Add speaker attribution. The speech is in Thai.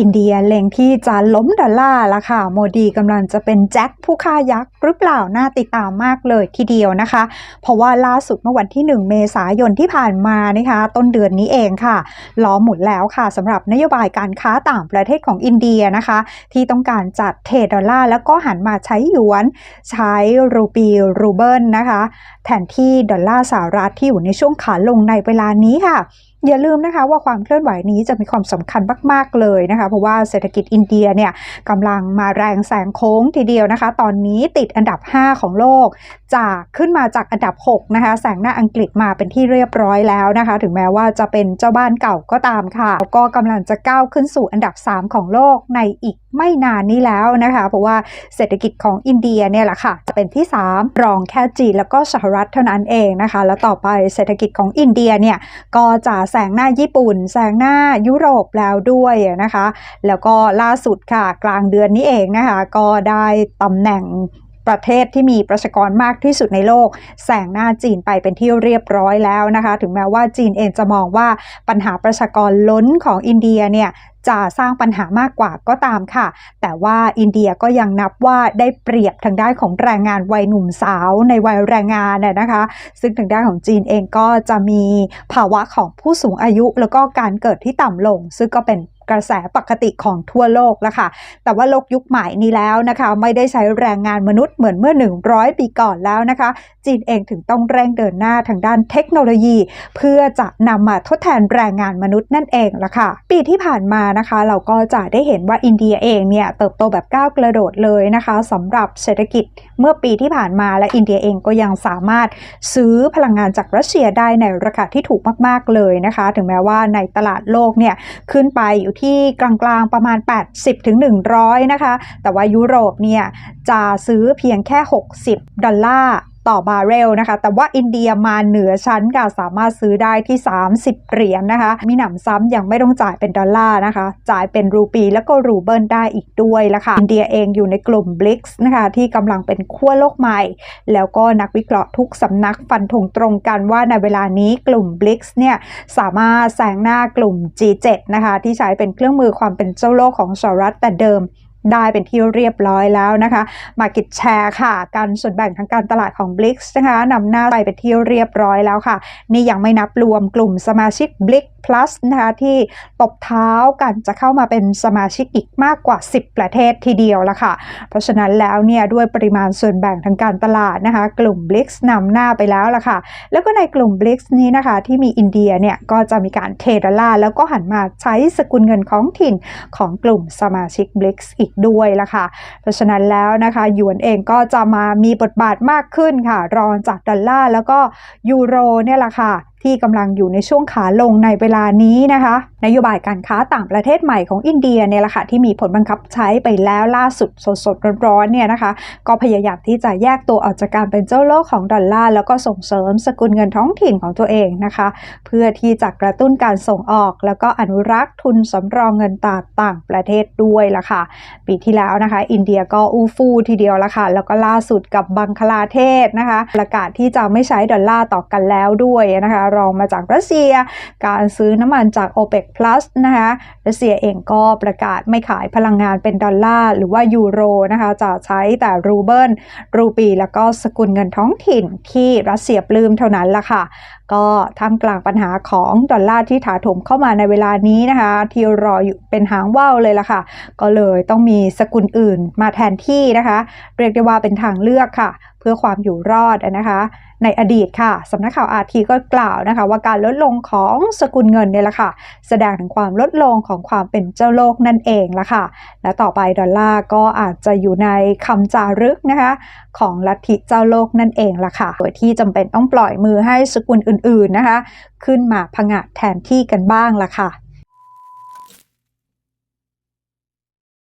Speaker 1: อินเดียเล็งที่จะล้มดอลลาร์ละค่ะ โมดีกำลังจะเป็นแจ็คผู้ฆ่ายักษ์หรือเปล่าน่าติดตามมากเลยทีเดียวนะคะ เพราะว่าล่าสุดเมื่อวันที่ 1 เมษายนที่ผ่านมานะคะ ต้นเดือนนี้เองค่ะล้อหมุนแล้วค่ะสำหรับนโยบายการค้าต่างประเทศของอินเดียนะคะ ที่ต้องการจัดเทรดดอลลาร์แล้วก็หันมาใช้หยวน ใช้รูปีรูเบิลนะคะ แทนที่ดอลลาร์สหรัฐที่อยู่ในช่วงขาลงในเวลานี้ค่ะ อย่าลืมนะคะว่าความเคลื่อนไหวนี้จะมีความสำคัญมาก ๆ เลยนะคะ เพราะว่าเศรษฐกิจอินเดียเนี่ยกำลังมาแรงแสงโค้งทีเดียวนะคะ ตอนนี้ติดอันดับ 5 ของโลก จากขึ้นมาจากอันดับ 6 นะคะแสงหน้าอังกฤษมาเป็นที่เรียบร้อยแล้วนะคะ ถึงแม้ว่าจะเป็นเจ้าบ้านเก่าก็ตามค่ะ ก็กำลังจะก้าวขึ้นสู่อันดับ 3 ของโลกในอีกไม่นานนี้แล้วนะคะ เพราะว่าเศรษฐกิจของอินเดียเนี่ยแหละค่ะจะเป็นที่ 3 รองแค่จีนแล้วก็สหรัฐเท่านั้นเองนะคะ แล้วต่อไปเศรษฐกิจของอินเดียเนี่ยก็จะแซงหน้าญี่ปุ่นแซงหน้ายุโรปแล้วด้วยนะคะ แล้วก็ล่าสุดค่ะกลางเดือนนี้เองนะคะ ก็ได้ตำแหน่งประเทศที่มีประชากรมากที่สุดในโลกแซงหน้าจีนไปเป็นที่เรียบร้อยแล้วนะคะ ถึงแม้ว่าจีนเองจะมองว่าปัญหาประชากรล้นของอินเดียเนี่ย จะสร้างปัญหามากกว่าก็ตามค่ะ แต่ว่าอินเดียก็ยังนับว่าได้เปรียบทางด้านของแรงงานวัยหนุ่มสาวในวัยแรงงานนะคะ ซึ่งทางด้านของจีนเองก็จะมีภาวะของผู้สูงอายุแล้วก็การเกิดที่ต่ำลง ซึ่งก็เป็น กระแสปกติของทั่วโลกแล้วค่ะ แต่ว่าโลกยุคใหม่นี้แล้วนะคะ ไม่ได้ใช้แรงงานมนุษย์เหมือนเมื่อ 100 ปีก่อนแล้วนะคะ จีนเองถึงต้องเร่งเดินหน้าทางด้านเทคโนโลยี เพื่อจะนำมาทดแทนแรงงานมนุษย์นั่นเองละค่ะ ปีที่ผ่านมานะคะ เราก็จะได้เห็นว่าอินเดียเองเนี่ยเติบโตแบบก้าวกระโดดเลยนะคะสำหรับเศรษฐกิจเมื่อปีที่ผ่านมาและอินเดียเองก็ยังสามารถซื้อพลังงานจากรัสเซียได้ในราคาที่ถูกมาก ๆเลยนะคะ ถึงแม้ว่าในตลาดโลกเนี่ยขึ้นไปอยู่ที่กลางๆประมาณ 80ถึง100นะคะ แต่ว่ายุโรปเนี่ยจะซื้อเพียงแค่ 60 ดอลลาร์ ต่อบาร์เรลนะคะ แต่ว่าอินเดียมาเหนือชั้นค่ะสามารถซื้อได้ที่ 30 เหรียญนนะคะ มีหนำซ้ำยังไม่ต้องจ่ายเป็นดอลลาร์นะคะ จ่ายเป็นรูปีแล้วก็รูเบิลได้อีกด้วยละค่ะ อินเดียเองอยู่ในกลุ่มบลิกส์นะคะที่กำลังเป็นขั้วโลกใหม่ แล้วก็นักวิเคราะห์ทุกสำนักฟันธงตรงกันว่าในเวลานี้กลุ่มบลิกส์เนี่ยสามารถแซงหน้ากลุ่ม G7 นะคะที่ใช้เป็นเครื่องมือความเป็นเจ้าโลกของสหรัฐแต่เดิม ได้เป็นที่เรียบร้อยแล้วนะคะ Market Share ค่ะ การส่วนแบ่งทางการตลาดของ Blix นะคะนำหน้าไปเป็นที่เรียบร้อยแล้วค่ะ นี่ยังไม่นับรวมกลุ่มสมาชิก Blix plus นะคะที่ตบเท้ากันจะเข้ามาเป็นสมาชิกอีกมากกว่า 10 ประเทศทีเดียวละค่ะ เพราะฉะนั้นแล้วเนี่ยด้วยปริมาณส่วนแบ่งทางการตลาดนะคะ กลุ่ม BRICS นำหน้าไปแล้วละค่ะ แล้วก็ในกลุ่ม BRICS นี้นะคะที่มีอินเดียเนี่ยก็จะมีการเทดอลลาร์แล้วก็หันมาใช้สกุลเงินของถิ่นของกลุ่มสมาชิก BRICS อีกด้วยละค่ะ เพราะฉะนั้นแล้วนะคะหยวนเองก็จะมามีบทบาทมากขึ้นค่ะ รองจากดอลลาร์แล้วก็ยูโรเนี่ยแหละค่ะ ที่กำลังอยู่ในช่วงขาลงในเวลานี้นะคะ นโยบายการค้าต่างประเทศใหม่ของอินเดียเนี่ยแหละค่ะที่มีผลบังคับใช้ไปแล้วล่าสุดสดๆร้อนๆเนี่ยนะคะ ก็พยายามที่จะแยกตัวออกจากการเป็นเจ้าโลกของดอลลาร์แล้วก็ส่งเสริมสกุลเงินท้องถิ่นของตัวเองนะคะ เพื่อที่จะกระตุ้นการส่งออก แล้วก็อนุรักษ์ทุนสำรองเงินตาต่างประเทศด้วยล่ะค่ะ ปีที่แล้วนะคะ อินเดียก็อู้ฟู่ทีเดียวละค่ะ แล้วก็ล่าสุดกับบังคลาเทศนะคะ ประกาศที่จะไม่ใช้ดอลลาร์ต่อกันแล้วด้วยนะคะรองมาจากรัสเซีย การซื้อน้ำมันจาก OPEC Plus นะคะรัสเซียเองก็ประกาศไม่ขายพลังงานเป็นดอลลาร์หรือว่ายูโรนะคะจะใช้แต่รูเบิลรูปีแล้วก็สกุลเงินท้องถิ่นที่รัสเซียปลื้มเท่านั้นละค่ะ ก็ท่ามกลางปัญหาของดอลลาร์ที่ถาถมเข้ามาในเวลานี้นะคะที่รออยู่เป็นหางว่าวเลยล่ะค่ะ ก็เลยต้องมีสกุลอื่นมาแทนที่นะคะ เรียกได้ว่าเป็นทางเลือกค่ะ พื่อความอยู่รอดนะคะ ในอดีตค่ะสำนักข่าวอาทีก็กล่าวนะคะ ว่าการลดลงของสกุลเงินเนี่ยแหละค่ะ แสดงถึงความลดลงของความเป็นเจ้าโลกนั่นเองละค่ะ และต่อไปดอลลาร์ก็อาจจะอยู่ในคำจารึกนะคะ ของลัทธิเจ้าโลกนั่นเองละค่ะโดยที่จำเป็นต้องปล่อยมือให้สกุลอื่นๆนะคะ ขึ้นมาผงะแทนที่กันบ้างละค่ะ